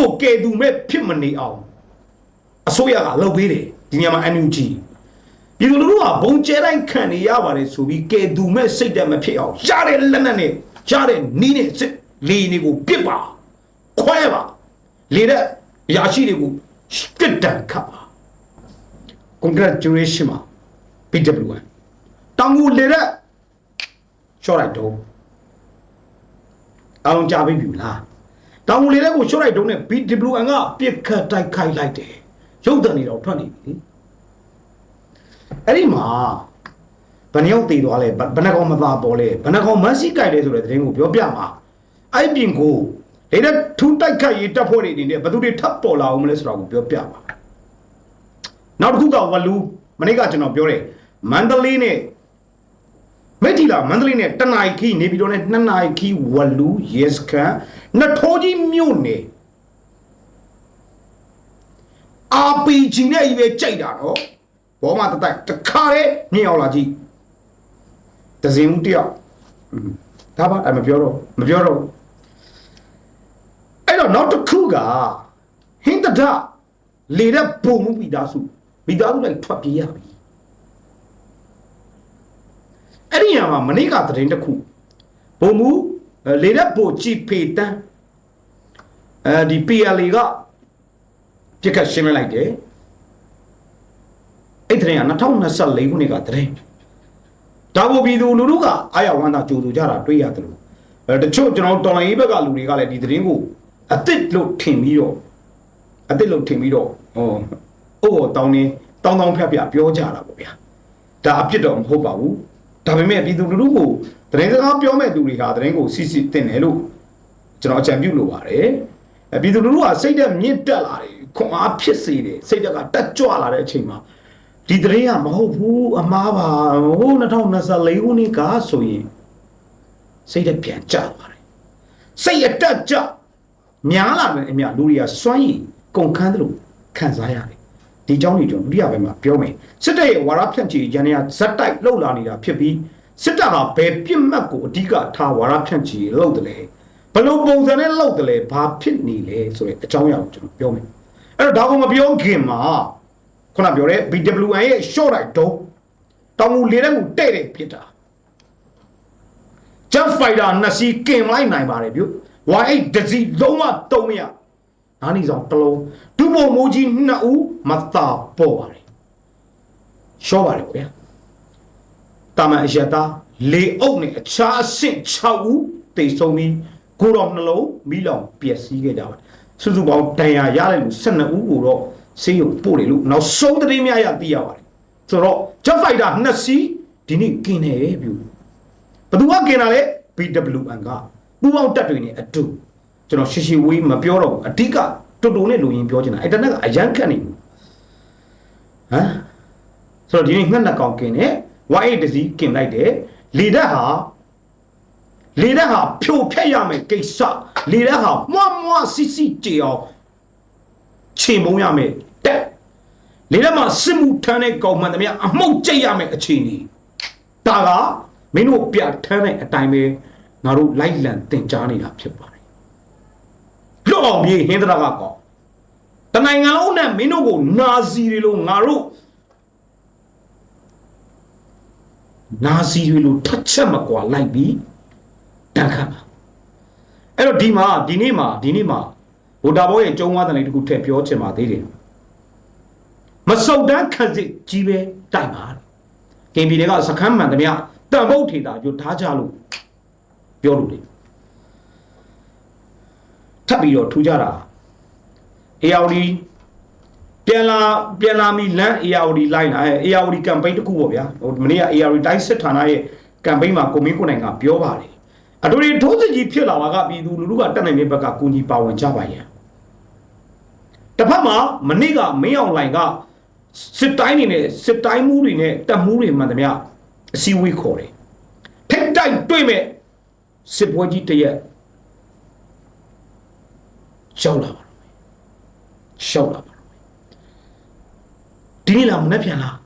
ကိုကယ်သူမဲ့ဖြစ်မနေအောင်အစိုးရကလုပ်ပေးတယ်ဒီညမှာ NUG ဒီလိုလူကဘုံကျဲတိုင်းခံနေရပါတယ်ဆိုပြီးကယ်သူမဲ့စိတ်တက်မဖြစ်အောင်ရတဲ့လက်နက်နဲ့ရတဲ့နီးနဲ့စစ်လေနေကိုပြစ်ပါခွဲပါလေတဲ့အရာရှိတွေကိုကစ်တန်ခတ်ပါ congratulation ပါ BWN တောင်ကူလေတဲ့ရှော့လိုက်တော့အားလုံးကြားပြီပြီလား တောင်ကူလေတဲ့ကိုရှော့လိုက်တော့နဲ့ BWN ကပြစ်ခတ်တိုက်ခိုက်လိုက်တယ်ရုပ်တံနေတော့ထွက်နေပြီလေအဲ့ဒီမှာဘယ်နှယောက်တည်သွားလဲဘယ်နှကောင်မသာပေါ်လဲဘယ်နှကောင်မန်းစီကြိုက်လဲဆိုတဲ့သတင်းကိုပြောပြမှာအဲ့ပြင်ကိုလေတဲ့ထူးတိုက်ခိုက်ရေးတပ်ဖွဲ့တွေအနေနဲ့ဘယ်သူတွေထပ်ပေါ်လာအောင်မလဲဆိုတာကိုပြောပြမှာနောက်တစ်ခုကဝလူမနေ့ကကျွန်တော်ပြောတယ်မန္တလေးနဲ့မိထီလာမန္တလေးနဲ့တနိုင်ခီနေပြီးတော့နဲ့နှစ်နိုင်ခီဝလူရဲစခန်း နစ်ထိုးကြီးမြို့နယ် RPG နဲ့ကြီးပဲကြိုက်တာတော့ဘောမတတိုက်တခါလေမြင်အောင်လာကြည့်ဒဇင်ဦးတယောက်ဟွန်းဒါပါအဲ့မပြောတော့မပြောတော့အဲ့တော့နောက်တစ်ခုကဟင်းတဒလေတဲ့ပုံမှုမိသားစုမိသားစုလိုက်ထွက်ပြေးရပြီအဲ့ဒီညမှာမနေ့ကသတင်းတစ်ခုပုံမှုအဲ လေတဲ့ပိုကြည်ဖေတန်းအဲဒီ PLA ကပြစ်ခတ်ရှင်းလင်းလိုက်တယ်အဲ့ဒီသတင်းက2024ခုနှစ်ကသတင်းဒါဘိုပြည်သူလူထုကအာရဝန္တာကြိုဆိုကြတာတွေ့ရတယ်လို့အဲတချို့ကျွန်တော်တော်လိုင်းရေးဘက်ကလူတွေကလည်းဒီသတင်းကိုအစ်စ်လို့ထင်ပြီးတော့အစ်စ်လို့ထင်ပြီးတော့ဟောအိုးဟောတောင်းနေတောင်းတောင်းဖြတ်ဖြတ်ပြောကြတာပေါ့ဗျာဒါအပြစ်တော့မဟုတ်ပါဘူးဒါပေမဲ့ပြည်သူလူထုကို သတင်းစကားပြောမဲ့သူတွေဟာသတင်းကိုစီစီတင်တယ်လို့ကျွန်တော်အကြံပြုလိုပါတယ်။အပြည်သူလူထုဟာစိတ်ဓာတ်မြင့်တက်လာတယ်ခွန်အားဖြစ်စေတယ်စိတ်ဓာတ်ကတက်ကြွလာတဲ့အချိန်မှာဒီသတင်းကမဟုတ်ဘူးအမှားပါဟို2024ခုနှစ်ကဆိုရင်စိတ်ဓာတ်ပြန်ကျသွားတယ်။စိတ်အတက်ကျများလာတဲ့အမြလူတွေကစွန့်ရည်ကုန်ခန်းတယ်လို့ခံစားရတယ်။ဒီအကြောင်းတွေကျွန်တော်ဒုတိယပိုင်းမှာပြောမယ်။စစ်တပ်ရဲ့ဝါရဖြန့်ချီရန်ရဇက်တိုက်လှုပ်လာနေတာဖြစ်ပြီး စစ်တပ်ကဘယ်ပြစ်မှတ်ကိုအဓိကထားဝါရဖြန့်ချီလှုပ်တယ်လဲဘယ်လိုပုံစံနဲ့လှုပ်တယ်လဲဘာဖြစ်နေလဲဆိုတဲ့အကြောင်းအရာကိုကျွန်တော်ပြောမယ်အဲ့တော့ဒါကိုမပြောခင်မှာခုနပြောတဲ့ BWN ရဲ့ short right တုံးတောင်မူလေးတဲ့ကိုတဲ့တဲ့ဖြစ်တာ Jet Fighter နှစ်စီးကင်လိုက်နိုင်ပါတယ်ဗျ။ Y8 ဒစီလုံးဝတုံးမရ။နားနီဆောင်တစ်လုံးဒုဘုံမိုးကြီးနှစ်ဦးမသာပေါ်ပါတယ်။ရှော့ပါတယ်ဗျာ။ တာမန်အရတာလေအုပ်နဲ့အခြားအဆင့်6ဦးတိတ်ဆုံးပြီးကိုတော်နှလုံးမိလောင်ပျက်စီးခဲ့ကြပါတယ်။စုစုပေါင်းတန်ရာရတဲ့လူ12ဦးကိုတော့ဆေးရုံပို့တယ်လို့နောက်ဆုံးသတင်းများရသိရပါတယ်။ဆိုတော့ Jet Fighter နှစ်စီးဒီနေ့ကင်နေပြီဗျ။ ဘသူကกินတာလဲ BWN ကပူပေါင်းတက်တွေနဲ့အတူကျွန်တော်ရှီရှီဝေးမပြောတော့ဘူးအဓိကတူတူနဲ့လူရင်းပြောချင်တာအဲ့တနက်ကအရန်ခတ်နေဘူးဟမ်ဆိုတော့ဒီနေ့ငှက်နှစ်ကောင်กินတယ် Y8 တစီกินလိုက်တယ်လေဓာတ်ဟာလေဓာတ်ဟာဖြိုဖျက်ရမယ်ကိစ္စလေဓာတ်ဟာမွားမွားစီစီကြေအောင်ချေမုံရမယ်တက်လေဓာတ်မှာစစ်မှုထမ်းတဲ့ကောင်မှန်သမျှအမှုတ်ကျိတ်ရမယ်အခြေအနေ ဒါကမင်းတို့ပြထမ်းတဲ့အတိုင်းပဲငါတို့လိုက်လံတင် जा နေတာဖြစ်ပါတယ်လွတ်အောင်ပြေးဟင်းသရကကောတနိုင်ငံလုံးနဲ့မင်းတို့ကိုနာဇီတွေလို့ငါတို့ နာဇီတွေလို့ထက်ချက်မကွာလိုက်ပြီးတန်ခတ်ပါအဲ့တော့ဒီမှာဒီနေ့မှာဒီနေ့မှာဗိုလ်တာဘောရဲ့ကျုံးဝါတဲ့နေတစ်ခုထည့်ပြောချင်ပါသေးတယ်မစုံတန်းခက်စစ်ကြီးပဲတိုက်ပါကင်ပြည်တွေကစခန်းမှန်သမျှတန်ဖို့ထေတာယူထားကြလို့ပြောလို့လေထပ်ပြီးတော့ထူးကြတာ ARD ပြန်လာပြန်လာမီလမ်း ARD လိုက်လာအဲ ARD campaign တခုပေါ့ဗျာဟိုမနေ့က ARD တိုင်းစစ်ဌာနရဲ့ campaign မှာကိုမင်းကိုနိုင်ကပြောပါတယ်အတူတူထိုးစစ်ကြီးဖြစ်လာတာကပြည်သူလူထုကတက်နိုင်တဲ့ဘက်ကကူညီပါဝင်ကြပါရဲ့တစ်ဖက်မှာမနေ့ကမင်းအောင်လိုင်ကစစ်တိုင်းတွေနဲ့စစ်တိုင်းမှုတွေနဲ့တပ်မှုတွေမှန်သမျှအစည်းအဝေးခေါ်တယ်ထိတ်တိုက်တွေ့မဲ့စစ်ပွဲကြီးတရက်ရှောက်လာပါတော့မယ်ရှောက်လာပါတော့မယ် ဒီနေ့လားမနေ့ပြန်လား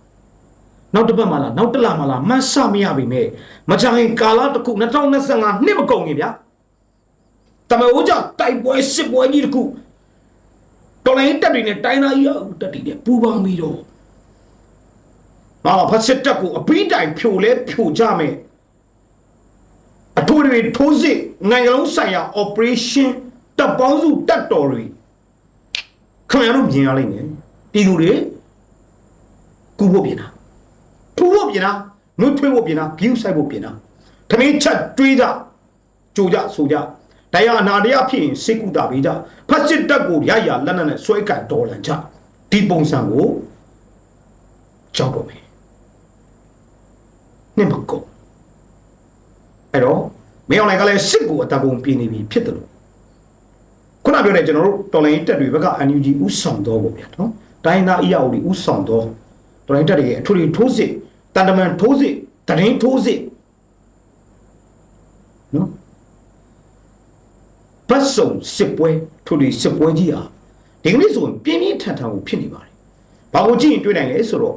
နောက်တစ်ပတ်မှလားနောက်တစ်လမှလားမှန်းဆမရပြီမဲ့မကြခင်ကာလတစ်ခု2025နှစ်မကုန်ခင်ဗျာတမအိုးကြောင့်တိုက်ပွဲစစ်ပွဲကြီးတစ်ခုတော်လိုင်းတက်တွေနဲ့တိုင်းသားကြီးအတက်တွေနဲ့ပူပေါင်းပြီးတော့ငါဖက်စစ်တက်ကိုအပီးတိုင်ဖြိုလဲဖြိုကြမယ်အထူးတွေထိုးစစ်နိုင်ငံလုံးဆိုင်ရာ operation တပ်ပေါင်းစုတပ်တော်တွေခင်ဗျားတို့မြင်ရလိမ့်မယ်ပြည်သူတွေ ကူဖို့ပြင်တာထူဖို့ပြင်တာနှုတ်ထွေးဖို့ပြင်တာဂိူးဆိုင်ဖို့ပြင်တာထမင်းချက်တွေးကြကြိုကြဆိုကြတရားအနာတရားဖြစ်ရင်စိတ်ကူတာပေးကြဖတ်စစ်တက်ကိုရရလက်နက်နဲ့ဆွဲကန်တော်လန်ကြဒီပုံစံကိုကြောက်တော့မယ်နေမကောအဲ့တော့မင်းအောင်လိုက်ကလည်းစစ်ကိုအတပုံပြင်းနေပြီဖြစ်တယ်လို့ခုနပြောတဲ့ကျွန်တော်တို့တော်လိုင်းတက်တွေဘက်က NUG ဥဆောင်တော့ပေါ့ဗျာနော်တိုင်းသား EAO တွေဥဆောင်တော့ တော်လိုင်းတက်တွေရဲ့အထွေထွေထိုးစစ်တန်တမန်ထိုးစစ်တရင်ထိုးစစ်နော်ဘတ်စုံစစ်ပွဲထိုးတွေစစ်ပွဲကြီးဟာဒီကနေ့ဆိုရင်ပြင်းပြင်းထန်ထန်ကိုဖြစ်နေပါတယ်ဘာကိုကြည့်ရင်တွေ့နိုင်လဲဆိုတော့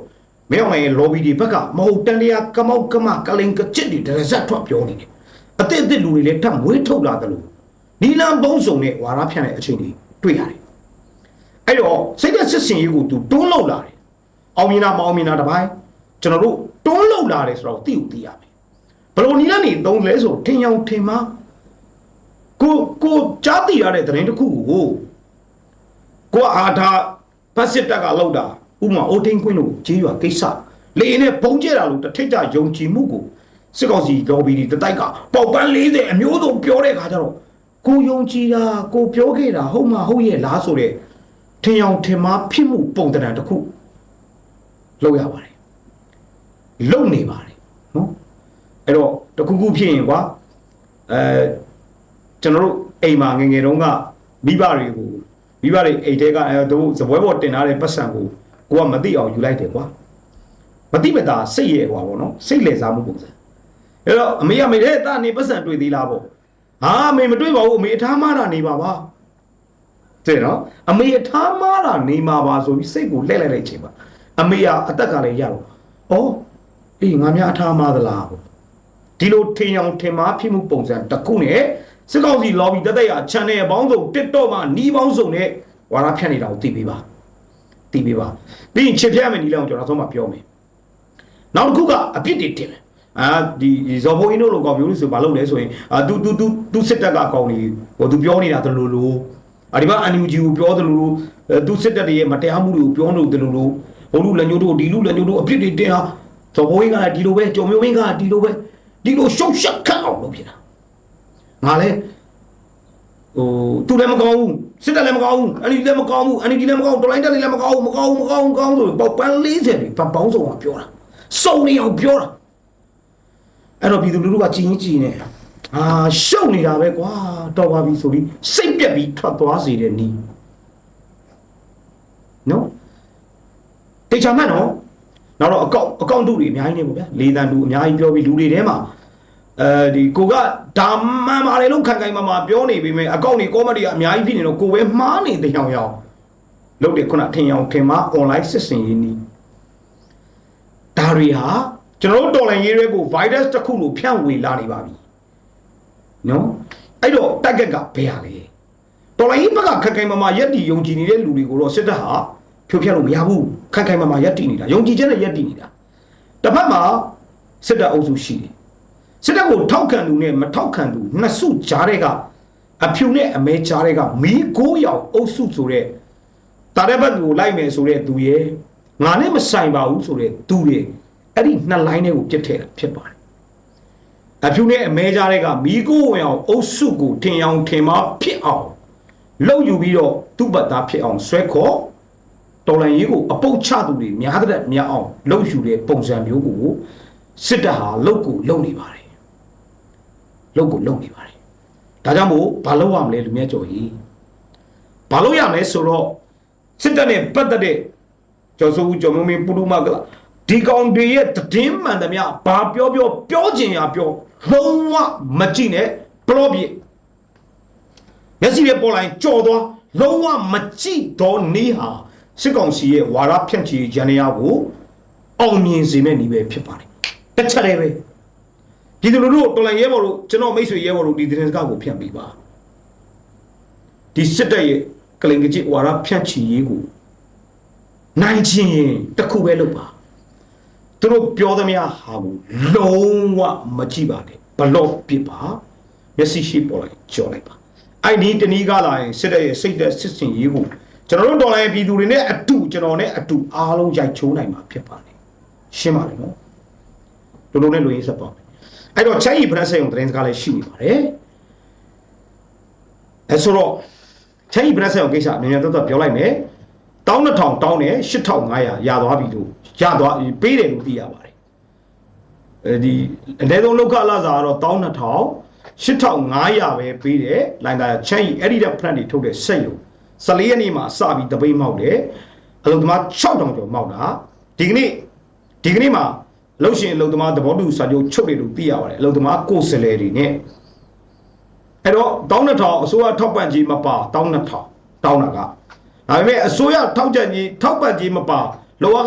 မင်းအောင်လိုင်းရဲ့ lobby တွေဘက်ကမဟုတ်တန်တရားကမောက်ကမကလိန်ကချစ်တွေတရဇက်ထွက်ပြောနေတယ်အသစ်အသစ်လူတွေလည်းထပ်မွေးထုတ်လာတယ်လို့နီလန်ဘုံစုံနဲ့ဝါရဖြန့်တဲ့အချိန်တွေတွေ့ရတယ်အဲ့တော့စိတ်သက်စစ်စင်ရေးကိုသူတွန်းလောက်လာတယ် အောင်မြင်တာမအောင်မြင်တာတစ်ပိုင်းကျွန်တော်တို့တွန်းလောက်လာတယ်ဆိုတော့သိကိုသိရမယ်ဘယ်လိုနီလန်နေသုံးလဲဆိုထင်ရောင်ထင်မှာကိုကိုကြားသိရတဲ့သတင်းတစ်ခုကိုကိုကအာသာဖက်စစ်တက်ကလောက်တာဥမာအိုတင်းကွင်းလို့ကြီးရွာကိစ္စလေနဲ့ပုံကျဲတာလို့တစ်ထစ်ကြယုံကြည်မှုကိုစစ်ကောင်စီ lobby တွေတတိုက်ကပေါက်ပန်း40အမျိုးစုံပြောတဲ့ခါကျတော့ကိုယုံကြည်တာကိုပြောခဲ့တာဟုတ်မှဟုတ်ရဲ့လားဆိုတဲ့ထင်အောင်ထင်မှားဖြစ်မှုပုံတံတစ်ခု လောက်ရပါတယ်လုံနေပါတယ်နော်အဲ့တော့တခုခုဖြစ်ရင်ကွာအဲကျွန်တော်တို့အိမ်မှာငယ်ငယ်တုန်းကမိဘတွေကိုမိဘတွေအိမ်တဲကအဲတို့ဇပွဲပေါ်တင်ထားတဲ့ပတ်စံကိုကိုကမသိအောင်ယူလိုက်တယ်ကွာမသိမသာစိတ်ရဲ့ကွာပေါ့နော်စိတ်လေစားမှုပုံစံအဲ့တော့အမေကမေတဲ့တာနေပတ်စံတွေ့သေးလားပေါ့ဟာအမေမတွေ့ပါဘူးအမေအထားမားတာနေပါပါတဲ့နော်အမေအထားမားတာနေမှာပါဆိုပြီးစိတ်ကိုလှည့်လိုက်လိုက်ချိန်ပါ အမေကအသက်ကလည်းရတော့အော်အေးငါများအထားမသလားပေါ့ဒီလိုထင်အောင်ထင်မှားဖြစ်မှုပုံစံတစ်ခုနဲ့စစ်ကောင်စီ lobby တက်တက်ရ channel ပေါင်းစုံ TikTok မှာနှီးပေါင်းစုံနဲ့ဝါရဖြန့်နေတာကိုသိပေးပါသိပေးပါပြီးရင်ချစ်ဖြတ်မယ်နီးလောက်ကျွန်တော်ဆုံးမပြောမယ်နောက်တစ်ခုကအပြစ်တွေတင်တယ်အာဒီဇော်ဘိုးအင်းတို့လိုကောင်မျိုးလို့ဆိုဘာလုပ်လဲဆိုရင်အာသူသူသူသူစစ်တပ်ကကောင်တွေဟိုသူပြောနေတာတလူလို့အဒီမှာ NUG ကိုပြောတယ်လို့သူစစ်တပ်တွေရဲ့မတရားမှုတွေကိုပြောနေတယ်လို့ ဟိုလူလက်ညိုးတို့ဒီလူလက်ညိုးတို့အပြစ်တွေတင်ဟာဇော်ဘိုးအင်းကလည်းဒီလိုပဲကြော်မျိုးအင်းကဒီလိုပဲဒီလိုရှုပ်ရှက်ခတ်အောင်လုပ်ပြတာငါလည်းဟိုသူလည်းမကောင်းဘူးစစ်တပ်လည်းမကောင်းဘူးအန်ဒီလည်းမကောင်းဘူးအန်ဒီလည်းမကောင်းတော်လိုင်းတက်လည်းမကောင်းဘူးမကောင်းဘူးမကောင်းဘူးမကောင်းဘူးဆိုပေါက်ပန်း40ပြီပေါင်းစုံကပြောတာစုံနေအောင်ပြောတာအဲ့တော့ပြည်သူလူထုကကြည်ရင်ကြည်နေအာရှုပ်နေတာပဲကွာတော်ပါပြီဆိုပြီးစိတ်ပြက်ပြီးထွက်သွားစေတဲ့နီးနော် တေချာမှတ်နော်နောက်တော့အကောင့်အကောင့်တူတွေအများကြီးနေပေါ့ဗျာလေးတန်တူအများကြီးပြောပြီးလူတွေထဲမှာအဲဒီကိုကဒါမှန်ပါတယ်လို့ခံခိုင်မာမာပြောနေပြီမဲ့အကောင့်တွေကောမဒီကအများကြီးဖြစ်နေတော့ကိုပဲမှားနေတဲ့အောင်ရောင်လုပ်တယ်ခုနထင်အောင်ထင်မှာ online စစ်စင်ရေးနီးဒါတွေဟာကျွန်တော်တို့တော်လိုင်းရေးတွေကို virus တစ်ခုလိုဖြန့်ဝေလာနေပါပြီနော်အဲ့တော့တက်ကက်ကဘယ်ဟာလဲတော်လိုင်းရေးဘက်ကခက်ခိုင်မာမာရက်တီယုံကြည်နေတဲ့လူတွေကိုတော့စစ်တပ်ဟာ ဖြိုဖျက်လို့မရဘူးခက်ခိုင်မာမာရက်တီနေတာယုံကြည်ချက်နဲ့ရက်တီနေတာတစ်ဖက်မှာစစ်တပ်အုပ်စုရှိတယ်စစ်တပ်ကိုထောက်ခံသူနဲ့မထောက်ခံသူနှစ်စုကြားတဲ့ကအဖြူနဲ့အမဲကြားတဲ့ကမီးကိုးရောင်အုပ်စုဆိုတဲ့တာတဲ့ဘက်ကိုလိုက်မယ်ဆိုတဲ့သူရဲ့ငါနဲ့မဆိုင်ပါဘူးဆိုတဲ့သူတွေအဲ့ဒီနှစ်လိုင်းတွေကိုပြစ်ထည့်တာဖြစ်ပါတယ်အဖြူနဲ့အမဲကြားတဲ့ကမီးကိုးဝင်အောင်အုပ်စုကိုထင်အောင်ထင်မှာဖြစ်အောင်လှုပ်ယူပြီးတော့သူ့ဘတ်သားဖြစ်အောင်ဆွဲခေါ် တော်လန်ရေးကိုအပုတ်ချသူတွေများတဲ့များအောင်လှုပ်ယူတဲ့ပုံစံမျိုးကိုစစ်တပ်ဟာလှုပ်ကိုလှုပ်နေပါတယ်လှုပ်ကိုလှုပ်နေပါတယ်ဒါကြောင့်မို့ဘာလုပ်ရမလဲလူမြတ်ကျော်ကြီးဘာလုပ်ရမလဲဆိုတော့စစ်တပ်နဲ့ပတ်သက်တဲ့ကျော်စိုးဦးကျော်မင်းမင်းပူလူမကလာဒီကောင်တွေရဲ့တည်င်းမှန်သမျှဘာပြောပြောပြောချင်ရပြောလုံးဝမကြည့်နဲ့ဘလော့ပြမျက်စိပဲပေါ်လိုက်ကြော်သွားလုံးဝမကြည့်တော့နေဟာ စစ်ကောင်စီရဲ့ဝါရဖြန့်ချီရန်ရာကိုအောင်မြင်စေမဲ့နေပဲဖြစ်ပါတယ်တစ်ချက်တည်းပဲပြည်သူလူထုတော်လိုင်းရဲဘော်တို့ကျွန်တော်မိတ်ဆွေရဲဘော်တို့ဒီသတင်းစကားကိုဖြန့်ပေးပါဒီစစ်တပ်ရဲ့ကလိန်ကကြစ်ဝါရဖြန့်ချီရေးကိုနိုင်ချင်းရင်တစ်ခုပဲလုပ်ပါသူတို့ပြောသမျှဟာကိုလုံးဝမကြည့်ပါနဲ့ဘလော့ပစ်ပါမျက်စိရှိပေါ်လိုက်ကြော်လိုက်ပါအဲ့ဒီတနည်းကလာရင်စစ်တဲ့ရဲ့စိတ်သက်စစ်စင်ရေးကို ကျွန်တော်တို့တော်လိုင်းပြည်သူတွေနဲ့အတူကျွန်တော်နဲ့အတူအားလုံးရိုက်ချိုးနိုင်မှာဖြစ်ပါတယ်ရှင်းပါတယ်နော်လူလုံးနဲ့လူရင်းဆက်ပါမယ်အဲ့တော့ချိုင်းရီပရက်ဆက်ုံသတင်းစကားလည်းရှိနေပါတယ်အဲဆိုတော့ချိုင်းရီပရက်ဆက်ုံကိစ္စအမြန်မြန်တော့ပြောလိုက်မယ်တောင်း2000တောင်းတယ်8500ရသွားပြီလို့ရသွားပေးတယ်လို့သိရပါတယ်အဲဒီအနည်းဆုံးလောက်ခလာစာကတော့တောင်း2000 8500ပဲပေးတယ်လိုင်တာချမ်းကြီးအဲ့ဒီတဲ့ plan တွေထုတ်တဲ့စိတ်လို့ 14ရက်နေ့မှာစပြီးတပိတ်မောက်တယ်အလုံသမား6000ကျော်မောက်တာဒီကနေ့ဒီကနေ့မှာလှုပ်ရှင်အလုံသမားသဘောတူစာချုပ်ချုပ်တယ်လို့သိရပါတယ်အလုံသမားကိုယ်စလဲတွေနဲ့အဲ့တော့12000အစိုးရထောက်ပံ့ကြေးမပါ12000တောင်းတာကဒါပေမဲ့အစိုးရထောက်ကြံကြီးထောက်ပံ့ကြေးမပါလောက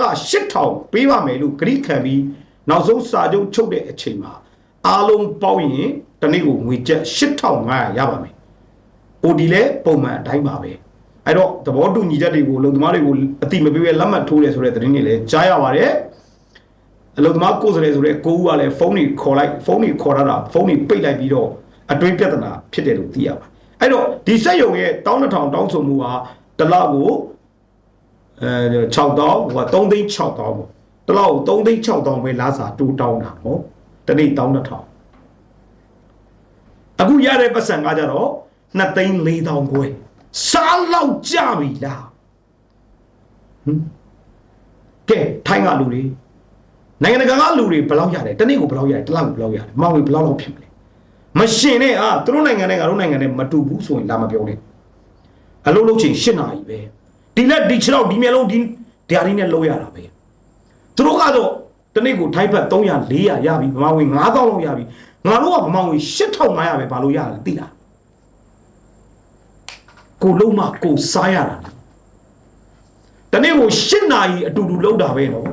8000ပေးပါမယ်လို့ဂရိခံပြီးနောက်ဆုံးစာချုပ်ချုပ်တဲ့အချိန်မှာအားလုံးပေါင်းရင်တနေ့ကိုငွေကျပ်8500ရပါမယ်။ OD လည်းပုံမှန်အတိုင်းပါပဲ။ အဲ့တော့သဘောတူညီချက်တွေကိုလုံသမားတွေကိုအတိမပေးပဲလက်မှတ်ထိုးတယ်ဆိုတဲ့သတင်းတွေလည်းကြားရပါတယ်။အလုံသမားကိုယ်စားလှယ်ဆိုတဲ့ကိုဦးကလည်းဖုန်းတွေခေါ်လိုက်ဖုန်းတွေခေါ်ရတာဖုန်းတွေပိတ်လိုက်ပြီးတော့အတွင်းပြဿနာဖြစ်တယ်လို့သိရပါတယ်။အဲ့တော့ဒီစက်ယုံရဲ့တောင်း1000တောင်းဆိုမှုဟာတစ်လကိုအဲ6တောင်းဟိုက3သိန်း6တောင်းပေါ့။တစ်လကို3သိန်း6တောင်းပဲလားစာတိုးတောင်းတာပေါ့။တနေ့တောင်း1000အခုရတဲ့ပတ်စံကကြတော့2သိန်း4000ခွဲ စားလောက်ကြပြီလားဟမ်ကဲထိုင်းကလူတွေနိုင်ငံတကာကလူတွေဘယ်လောက်ရတယ်တနေ့ကိုဘယ်လောက်ရတယ်တစ်လောက်ကိုဘယ်လောက်ရတယ်မောင်တွေဘယ်လောက်လောက်ဖြစ်မလဲမရှင်နဲ့အာသူတို့နိုင်ငံနဲ့ငါတို့နိုင်ငံနဲ့မတူဘူးဆိုရင်လာမပြောနဲ့အလုံးလုံးချိန်၈နာရီပဲဒီလက်ဒီခြေတော့ဒီမျက်လုံးဒီဓာရီနဲ့လုံးရတာပဲသူတို့ကတော့တနေ့ကိုထိုင်းဘက်300 400ရပြီဗမာဝင်9000လောက်ရပြီငါတို့ကဗမာဝင်8500ပဲဘာလို့ရတယ်သိလား ကိုလုံးမကိုစားရတာတနေ့ကို8နာရီအတူတူလောက်တာပဲနော်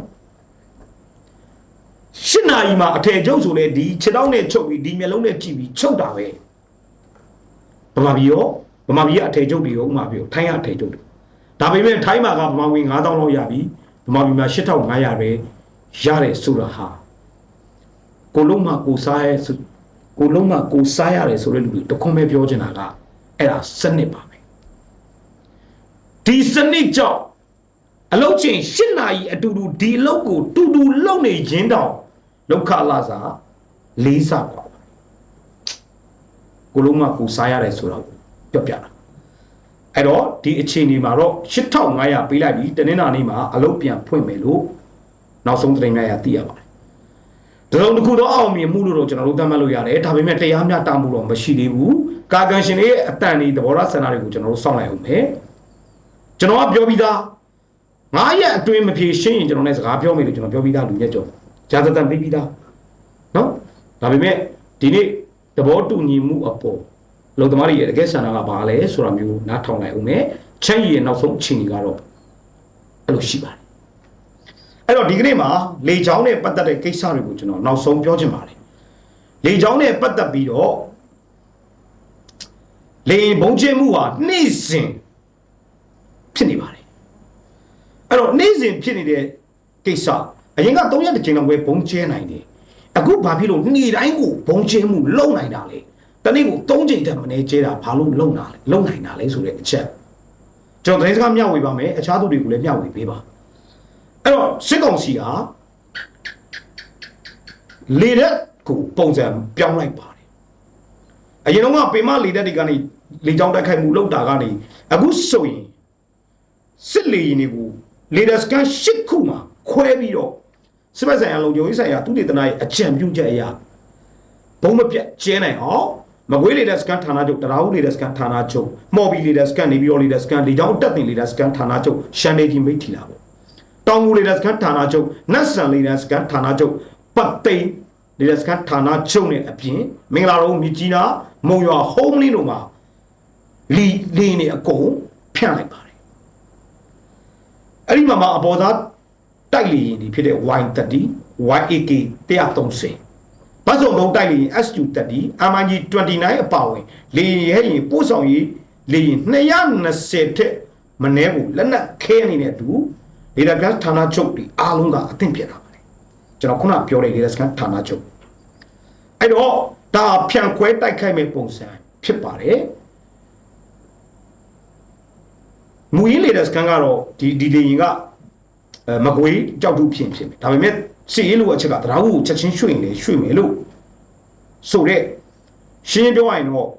8နာရီမှာအထည်ချုပ်ဆိုလဲဒီခြေထောက်နဲ့ချုပ်ပြီးဒီမျက်လုံးနဲ့ကြည့်ပြီးချုပ်တာပဲဗမာပြည်ရောဗမာပြည်ကအထည်ချုပ်တွေရောဥမာပြောထိုင်းကအထည်ချုပ်တွေဒါပေမဲ့ထိုင်းမှာကဗမာဝင်9000လောက်ရပြီဗမာပြည်မှာ8500ပဲရတယ်ဆိုတာဟာကိုလုံးမကိုစားရဲဆိုကိုလုံးမကိုစားရတယ်ဆိုတဲ့လူတွေတခွန်းပဲပြောချင်တာကအဲ့ဒါစနစ်ပါပဲ ဒီစနစ်ကြောင့်အလုတ်ချင်း၈နာရီအတူတူဒီအလုတ်ကိုတူတူလုံနေခြင်းတောင်လောက်ခလာစာလေးစားပါကိုလုံးမကိုစားရတယ်ဆိုတော့ပြောပြတာအဲ့တော့ဒီအခြေအနေမှာတော့8500ပေးလိုက်ပြီတနင်္လာနေ့မှာအလုတ်ပြန်ဖွင့်မယ်လို့နောက်ဆုံးသတင်းများရသိရပါတယ်တစုံတစ်ခုတော့အောင်မြင်မှုလို့တော့ကျွန်တော်တို့သတ်မှတ်လို့ရတယ်ဒါပေမဲ့တရားမျှတမှုတော့မရှိသေးဘူးကာကန်ရှင်တွေရဲ့အတန်တွေသဘောထားဆန္ဒတွေကိုကျွန်တော်တို့စောင့်လိုက်အောင်မယ် ကျွန်တော်ကပြောပြီးသားငါးရက်အတွင်းမဖြေရှင်းရင်ကျွန်တော်လည်းစကားပြောမယ်လို့ကျွန်တော်ပြောပြီးသားလူရက်ကျော်ဂျာသတန်ပြီးပြီးသားနော်ဒါပေမဲ့ဒီနေ့သဘောတူညီမှုအပေါ်လုံသမားတွေရဲ့တကယ်ဆန္ဒကဘာလဲဆိုတာမျိုးနားထောင်လိုက်အောင်မယ်ချက်ရည်ရဲ့နောက်ဆုံးအခြေအနေကတော့အဲ့လိုရှိပါတယ်အဲ့တော့ဒီကနေ့မှာလေချောင်းနဲ့ပတ်သက်တဲ့ကိစ္စတွေကိုကျွန်တော်နောက်ဆုံးပြောချင်ပါတယ်လေချောင်းနဲ့ပတ်သက်ပြီးတော့လေဘုံကျင်းမှုဟာနေ့စဉ် ဖြစ်နေပါတယ်အဲ့တော့နေ့စဉ်ဖြစ်နေတဲ့ကိစ္စအရင်က3ရက်တစ်ချိန်လောက်ပဲဘုံကျဲနိုင်တယ်အခုဘာဖြစ်လို့နေ့တိုင်းကိုဘုံကျဲမှုလုံနိုင်တာလဲတနေ့ကို3ချိန်တက်မနေကျဲတာဘာလို့လုံတာလဲလုံနိုင်တာလဲဆိုတဲ့အချက်ကျွန်တော်သတင်းစကားမျှဝေပါမယ်အခြားသူတွေကိုလည်းမျှဝေပေးပါအဲ့တော့စစ်ကောင်စီဟာလေရက်ကိုပုံစံပြောင်းလိုက်ပါတယ်အရင်တော့ကပေမလေရက်တွေကနေလေကြောင်းတိုက်ခိုက်မှုလုပ်တာကနေအခုဆိုရင် စစ်လေရင်တွေကိုလေဒက်စကန်ရှစ်ခုမှာခွဲပြီးတော့စစ်ဘက်ဆိုင်ရာလုံခြုံရေးဆိုင်ရာသူတေသနာရဲ့အကြံပြုချက်အရာဘုံမပြတ်ကျဲနိုင်အောင်မကွေးလေဒက်စကန်ဌာနချုပ်တရားဦးလေဒက်စကန်ဌာနချုပ်မော်ဘီလေဒက်စကန်နေပြီးတော့လေဒက်စကန်လေကြောင်းတက်တင်လေဒက်စကန်ဌာနချုပ်ရှန်နေကြီးမိတ်ထီလာပေါ့တောင်ငူလေဒက်စကန်ဌာနချုပ်နတ်ဆန်လေဒက်စကန်ဌာနချုပ်ပတ်သိန်းလေဒက်စကန်ဌာနချုပ်နဲ့အပြင်မင်္ဂလာတော်မြကြီးနာမုံရွာဟုံးလင်းတို့မှာလီလင်းနေအကုန်ဖြန့်လိုက်ပါတယ် အဲ့ဒီမှာမှာအပေါ်သားတိုက်လေရင်ဒီဖြစ်တဲ့ Y30 YAK 130ဘတ်စုံဘုံတိုက်လေရင် SU30 MIG 29အပါဝင်လေရင်ရဲရင်ပို့ဆောင်ရေးလေရင်220ထက်မနည်းဘူးလက်နက်ခဲအနေနဲ့အတူလေဒါကန်ဌာနချုပ်ဒီအားလုံးကအသင့်ပြတာပါတယ်ကျွန်တော်ခုနပြောတဲ့လေဒါကန်ဌာနချုပ်အဲ့တော့ဒါဖြန့်ခွဲတိုက်ခိုက်မဲ့ပုံစံဖြစ်ပါတယ် မူရင်းလေဒါကန်ကတော့ဒီဒီလေရင်ကအဲမကွေးကြောက်တူဖြစ်ဖြစ်မယ်ဒါပေမဲ့စီရေးလို့အချက်ကတရားဟုချက်ချင်းရွှေ့နေရွှေ့မယ်လို့ဆိုတဲ့ရှင်းပြောရရင်တော့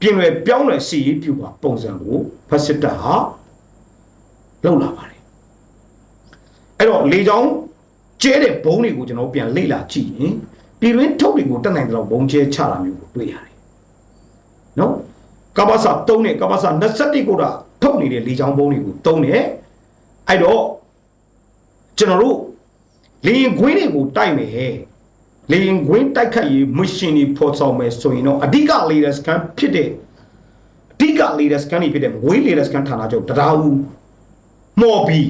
ပြင်လွယ်ပြောင်းလွယ်စီရေးပြူပါပုံစံကိုဖက်စစ်တပ်ဟာလောက်လာပါတယ်အဲ့တော့လေချောင်းကျဲတဲ့ဘုံတွေကိုကျွန်တော်ပြန်လေ့လာကြည့်ရင်ပြည်တွင်းထုတ်တွေကိုတက်နိုင်တဲ့လောက်ဘုံကျဲချတာမျိုးကိုတွေ့ရတယ်နော်ကဘာစာ3နဲ့ကဘာစာ21ကိုတာ ထုတ်နေတဲ့လေချောင်းဘုံတွေကိုတုံးတယ်အဲ့တော့ကျွန်တော်တို့လေရင်ခွင်းတွေကိုတိုက်မယ်လေရင်ခွင်းတိုက်ခတ်ရေးမရှင်တွေဖော်ဆောင်မယ်ဆိုရင်တော့အဓိက leaders ကဖြစ်တဲ့အဓိက leaders ကနေဖြစ်တဲ့ဝေး leaders ကဌာနချုပ်တရားဦးမော်ဘီ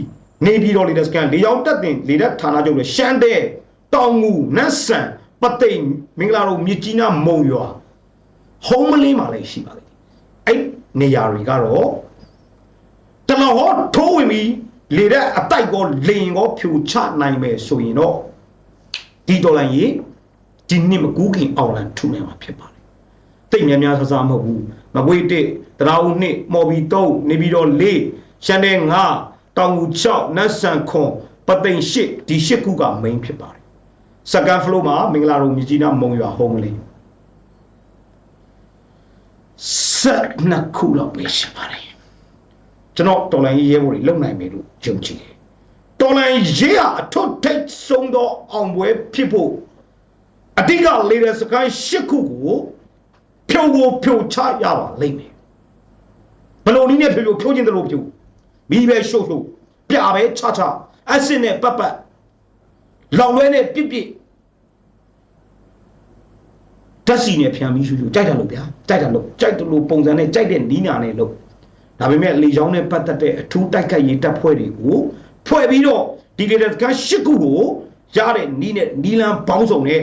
နေပြည်တော် leaders ကလေယောင်တက်တင်လေတက်ဌာနချုပ်လေရှမ်းတဲ့တောင်ငူနတ်ဆန်ပသိမ်မင်္ဂလာတို့မြစ်ကြီးနားမုံရွာဟုံးမလင်းမှာလည်းရှိပါလိမ့်အဲ့နေရာတွေကတော့ တလောဟောထိုးဝင်ပြီးလေတဲ့အတိုက်ကောလေရင်ကောဖြူချနိုင်မယ်ဆိုရင်တော့ဒီဒေါ်လာကြီးဒီနှစ်မကူးခင်အောင်လန်ထူနေမှာဖြစ်ပါတယ်တိတ်များများဆဆမဟုတ်ဘူးမကွေးတစ်တရားဦးနှစ်မော်ဘီတုံးနေပြီးတော့၄ရှမ်းတဲ့၅တောင်ငူ6နတ်ဆန်ခွန်ပသိမ်၈ဒီ၈ခုက main ဖြစ်ပါတယ်စကန်ဖလိုမှာမင်္ဂလာတော်မြကြီးနားမုံရွာဟုံးလေးဆက်နှစ်ခုလောက်ပဲရှိပါတယ် ကျွန်တော်တော်လိုင်းရေးရဲဘော်တွေလုံနိုင်မယ်လို့ယုံကြည်တယ်တော်လိုင်းရေးဟာအထွတ်ထိပ်ဆုံးသောအောင်ပွဲဖြစ်ဖို့အတိကလေဒစကိုင်း၈ခုကိုဖြုံကိုဖြုံချရပါလိမ့်မယ်ဘယ်လိုနည်းနဲ့ဖြုံဖြုံဖြုံချင်းတယ်လို့ဖြုံမိပဲရှုပ်ရှုပ်ပြပဲချချအဆစ်နဲ့ပတ်ပတ်လောင်လွဲနဲ့ပြစ်ပြစ်ဓာတ်စီနဲ့ဖြံပြီးရှူရှူကြိုက်တယ်လို့ဗျာကြိုက်တယ်လို့ကြိုက်တယ်လို့ပုံစံနဲ့ကြိုက်တဲ့နီးနာနဲ့လို့ ဒါပေမဲ့လေချောင်းနဲ့ပတ်သက်တဲ့အထူးတိုက်ခိုက်ရေးတပ်ဖွဲ့တွေကိုဖွဲ့ပြီးတော့ဒီလေတကရှစ်ခုကိုရတဲ့နီးနဲ့နီလန်ဘောင်းဆောင်နဲ့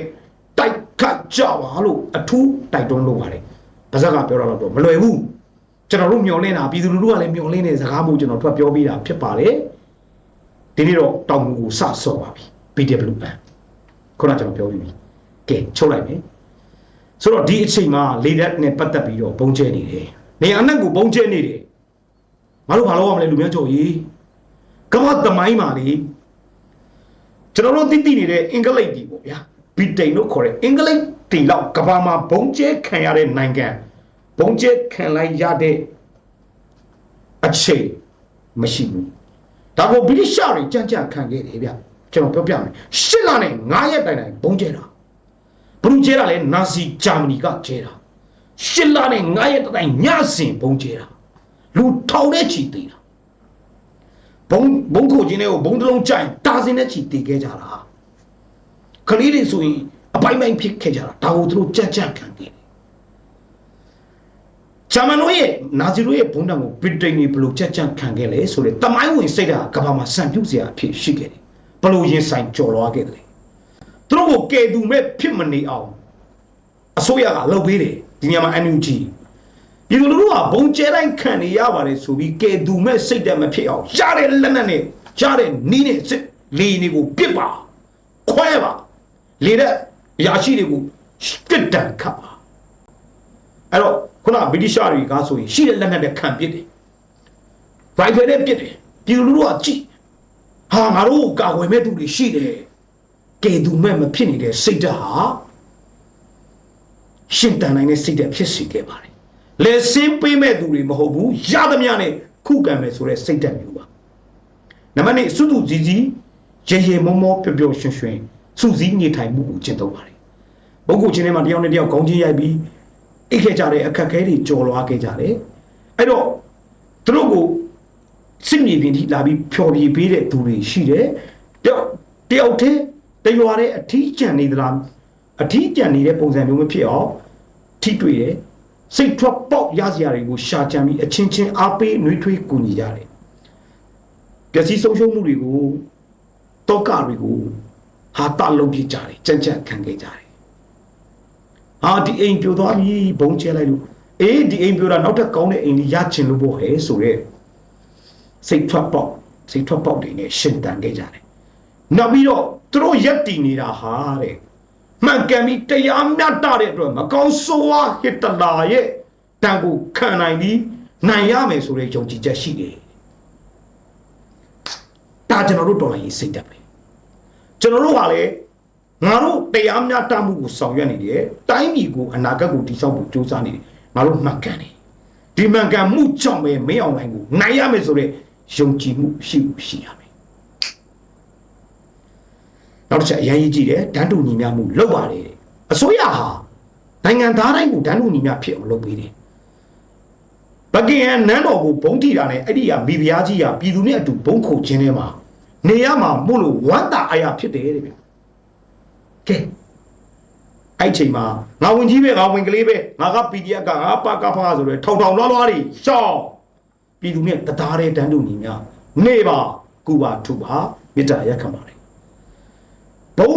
တိုက်ခိုက်ကြပါလို့အထူးတိုက်တွန်းလုပ်ပါတယ်ပါဇက်ကပြောတာတော့မလွယ်ဘူးကျွန်တော်တို့မျှော်လင့်တာပြည်သူလူထုကလည်းမျှော်လင့်တဲ့စကားမျိုးကျွန်တော်ထွက်ပြောပေးတာဖြစ်ပါတယ်ဒီနေ့တော့တောင်ငူကိုစဆော့ပါပြီ BW ပန်ခုနကျွန်တော်ပြောပြီးပြီကဲချုပ်လိုက်မယ်ဆိုတော့ဒီအချိန်မှာလေတက်နဲ့ပတ်သက်ပြီးတော့ဘုံကျဲနေတယ်နေအနက်ကိုဘုံကျဲနေတယ် ငါတို့ဘာလုပ်ရမလဲလူများကြော်ကြီးကမ္ဘာသမိုင်းမှာလေကျွန်တော်တို့သိသိနေတဲ့အင်္ဂလိပ်တီပေါ့ဗျာဘီတိန်လို့ခေါ်တဲ့အင်္ဂလိပ်တီလောက်ကမ္ဘာမှာဘုံကျဲခံရတဲ့နိုင်ငံဘုံကျဲခံလိုက်ရတဲ့အချိန်မရှိဘူးဒါကိုဗြိတိရှတွေကြံ့ကြံ့ခံခဲ့တယ်ဗျကျွန်တော်ပြောပြမယ်ရှစ်လနဲ့9ရက်တိုင်တိုင်ဘုံကျဲတာဘလူကျဲတာလဲနာဇီဂျာမနီကကျဲတာရှစ်လနဲ့9ရက်တိုင်ညစဉ်ဘုံကျဲတာ လူထောင်တဲ့ချီသေးတာဘုံဘုံခိုခြင်းတွေကိုဘုံတစ်လုံးကြိုင်တာစင်တဲ့ချီတည်ခဲ့ကြတာကလေးတွေဆိုရင်အပိုင်းပိုင်းဖြစ်ခဲ့ကြတာဒါကိုသူတို့ကြက်ကြက်ခံခဲ့တယ်ဂျာမန်တို့ရဲ့နာဇီတို့ရဲ့ဘုံတံကိုဗြိတိန်တွေဘယ်လိုကြက်ကြက်ခံခဲ့လဲဆိုတဲ့တမိုင်းဝင်စိတ်ဓာတ်ကဘာမှာစံပြုစရာအဖြစ်ရှိခဲ့တယ်ဘယ်လိုရင်ဆိုင်ကြော်လွားခဲ့တယ်သူတို့ကိုကယ်သူမဲ့ဖြစ်မနေအောင်အစိုးရကလုပ်ပေးတယ်ဒီညမှာ NUG ဒီလိုလူကဘုံကျဲတိုင်းခံနေရပါတယ်ဆိုပြီးကဲသူမဲ့စိတ်တက်မဖြစ်အောင်ရတဲ့လက်နက်နဲ့ရတဲ့နီးနဲ့စစ်လီနေကိုပြစ်ပါခွဲပါလေတဲ့အရာရှိတွေကိုပြစ်ဒဏ်ခတ်ပါအဲ့တော့ခုနဗြိတိရှတွေကဆိုရင်ရှိတဲ့လက်နက်နဲ့ခံပစ်တယ်ရိုင်ဖယ်နဲ့ပစ်တယ်ဒီလူလူကကြည့်ဟာငါတို့ကိုကာဝယ်မဲ့သူတွေရှိတယ်ကဲသူမဲ့မဖြစ်နေတဲ့စိတ်ဓာတ်ဟာရှင်းတန်နိုင်တဲ့စိတ်ဓာတ်ဖြစ်စေခဲ့ပါတယ် လေစင်းပေးမဲ့သူတွေမဟုတ်ဘူးရသမျှနဲ့ခုခံမယ်ဆိုတဲ့စိတ်ဓာတ်မျိုးပါနံပါတ်1စုစုစည်းစည်းရေရေမောမောပျော်ပျော်ရွှင်ရွှင်စုစည်းနေထိုင်မှုကိုကျင့်သုံးပါတယ်ဘုက္ခုချင်းထဲမှာတယောက်နဲ့တယောက်ခေါင်းချင်းရိုက်ပြီးအိတ်ခဲ့ကြတဲ့အခက်အခဲတွေကြော်လွားခဲ့ကြတယ်အဲ့တော့သူတို့ကိုစစ်မြေပြင်ထိလာပြီးဖျော်ဖြေပေးတဲ့သူတွေရှိတယ်တယောက်တယောက်တည်းတရွာတဲ့အထီးကျန်နေသလားအထီးကျန်နေတဲ့ပုံစံမျိုးမဖြစ်အောင်ထိတွေ့တယ် စိတ်ထွက်ပေါက်ရစရာတွေကိုရှာကြံပြီးအချင်းချင်းအားပေးနှွေးထွေးကူညီကြတယ်ပျက်စီးဆုံးရှုံးမှုတွေကိုတောကတွေကိုဟာတလုံးပြကြတယ်ကြံ့ကြံ့ခံခဲ့ကြတယ်ဟာဒီအိမ်ပြိုသွားပြီဘုံကျဲလိုက်လို့အေးဒီအိမ်ပြောတာနောက်ထပ်ကောင်းတဲ့အိမ်ကြီးရချင်လို့ပေါ့ဟဲ့ဆိုရက်စိတ်ထွက်ပေါက်စိတ်ထွက်ပေါက်တွေနဲ့ရှင်တန်ခဲ့ကြတယ်နောက်ပြီးတော့သူတို့ရက်တည်နေတာဟာတဲ့ မှန်ကန်ပြီးတရားမျှတတဲ့အတွက်မကောင်းဆိုးဝါးဟစ်တလာရဲ့တန်ကိုခံနိုင်ပြီးနိုင်ရမယ်ဆိုတဲ့ယုံကြည်ချက်ရှိတယ်ဒါကျွန်တော်တို့တော်လိုင်းရေးစိတ်တက်ပဲကျွန်တော်တို့ကလည်းငါတို့တရားမျှတမှုကိုဆောင်ရွက်နေတယ်တိုင်းပြည်ကိုအနာဂတ်ကိုတည်ဆောက်ဖို့ကြိုးစားနေတယ်ငါတို့မှန်ကန်တယ်ဒီမှန်ကန်မှုကြောင့်ပဲမင်းအောင်နိုင်ကိုနိုင်ရမယ်ဆိုတဲ့ယုံကြည်မှုရှိဖို့ရှိရမယ် နောက်တစ်ချက်အရင်ကြီးကြည့်တယ်ဒန်းတူညီမျှမှုလုပ်ပါတယ်တဲ့အစိုးရဟာနိုင်ငံသားတိုင်းကိုဒန်းတူညီမျှဖြစ်အောင်လုပ်ပေးတယ်ပကင်ဟန်နန်းတော်ကိုဘုံထိတာနဲ့အဲ့ဒီကမိဖုရားကြီးကပြည်သူနဲ့အတူဘုံခုခြင်းထဲမှာနေရမှာမို့လို့ဝမ်းတာအရာဖြစ်တယ်တဲ့ဗျကဲအဲ့ချိန်မှာငါဝင်ကြီးပဲငါဝင်ကလေးပဲငါက PDF ကငါပါကဖာဆိုရဲထောင်ထောင်လွှားလွှားတွေရှောင်းပြည်သူနဲ့တသားတဲ့တန်းတူညီမျှနေပါကူပါထူပါမေတ္တာရက်ခံပါတယ် ဘုံ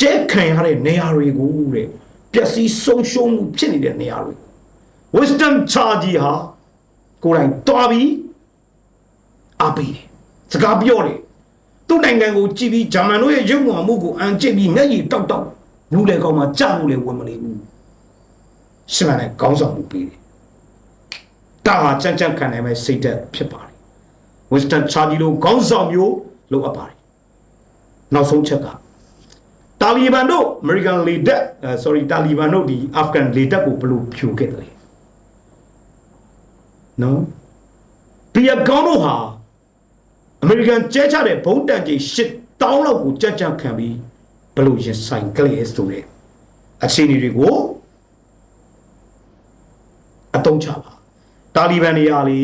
ကျဲခံရတဲ့နေရာတွေကိုတဲ့ပျက်စီးဆုံးရှုံးမှုဖြစ်နေတဲ့နေရာတွေ wisdom charge ဟာကိုယ်တိုင်တွားပြီးအပေးတယ်စကားပြောတယ်သူ့နိုင်ငံကိုကြည်ပြီးဂျာမန်တို့ရဲ့ရုပ်မှမှုကိုအန်ကျစ်ပြီးမျက်ရည်တောက်တောက်လူလေကောင်မှကြားလို့လေဝင်မလေးဘူးရှင်းတယ်ခေါင်းဆောင်မှုပေးတယ်ဒါဟာကြမ်းကြမ်းခံနိုင်မဲ့စိတ်သက်ဖြစ်ပါတယ် wisdom charge လို့ခေါင်းဆောင်မျိုးလုပ်အပ်ပါတယ် နောက်ဆုံးချက်ကတာလီဘန်တို့ American လေတပ် sorry တာလီဘန်တို့ဒီ Afghan လေတပ်ကိုဘယ်လိုဖြိုခဲ့တယ်လဲနော်ဘီယကောင်းတို့ဟာအမေရိကန်ကျဲချတဲ့ဘုံတန်ကြီးရှစ်တောင်းလောက်ကိုကြက်ကြက်ခံပြီးဘလို့ရင်ဆိုင်ကလေးဆိုတဲ့အခြေအနေတွေကိုအတုံးချပါတာလီဘန်တွေရာလေ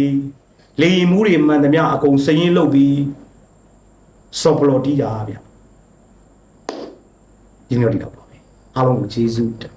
လေရင်မှုတွေမှန်သမျှအကုန်စည်ရင်လုပ်ပြီးစော်ပလော်တီးတာဗျ ဒီနေ့တော့ဒီတော့ပါပဲအားလုံးကိုကျေးဇူးတင်